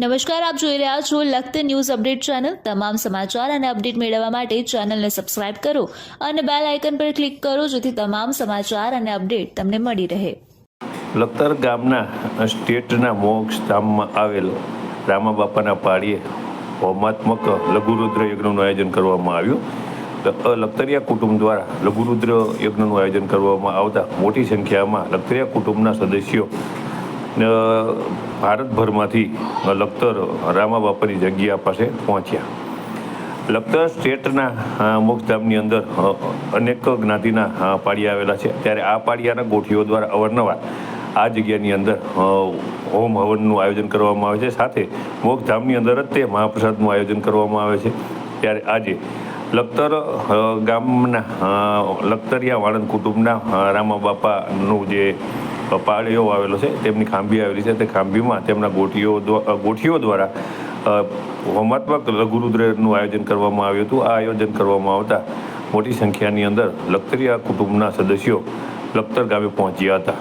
નમસ્કાર, આપ જોઈ રહ્યા છો લખત ન્યૂઝ અપડેટ ચેનલ. તમામ સમાચાર અને અપડેટ મેળવવા માટે ચેનલને સબસ્ક્રાઇબ કરો અને બેલ આઇકન પર ક્લિક કરો જેથી તમામ સમાચાર અને અપડેટ તમને મળી રહે. લખતર ગામના સ્ટેટના મોક્ષ ધામમાં આવેલ રામા બાપાના પાળીએ હોમાત્મક લઘુરુદ્ર યજ્ઞનું આયોજન કરવામાં આવ્યું. લખતરિયા કુટુંબ દ્વારા લઘુરુદ્ર યજ્ઞનું આયોજન કરવામાં આવતા મોટી સંખ્યામાં લખતરિયા કુટુંબના સદસ્યો ભારતભરમાંથી લખતર રામા બાપાની જગ્યા પાસે પહોંચ્યા. લખતર સ્ટેટના મુખધામની અંદર અનેક જ્ઞાતિના અ, પાળિયા આવેલા છે. ત્યારે આ પાળિયાના ગોઠીઓ દ્વારા અવારનવાર આ જગ્યાની અંદર હોમ હવનનું આયોજન કરવામાં આવે છે. સાથે મોખધામની અંદર જ તે મહાપ્રસાદનું આયોજન કરવામાં આવે છે. ત્યારે આજે લખતર ગામના લખતરિયા વાળંદ કુટુંબના રામા બાપાનું જે પાળીઓ આવેલો છે, તેમની ખાંભી આવેલી છે, તે ખાંભીમાં તેમના ગોઠીઓ ગોઠીઓ દ્વારા હોમાત્મક લઘુરુદ્રનું આયોજન કરવામાં આવ્યું હતું. આ આયોજન કરવામાં આવતા મોટી સંખ્યાની અંદર લખતરિયા કુટુંબના સદસ્યો લખતર ગામે પહોંચ્યા હતા.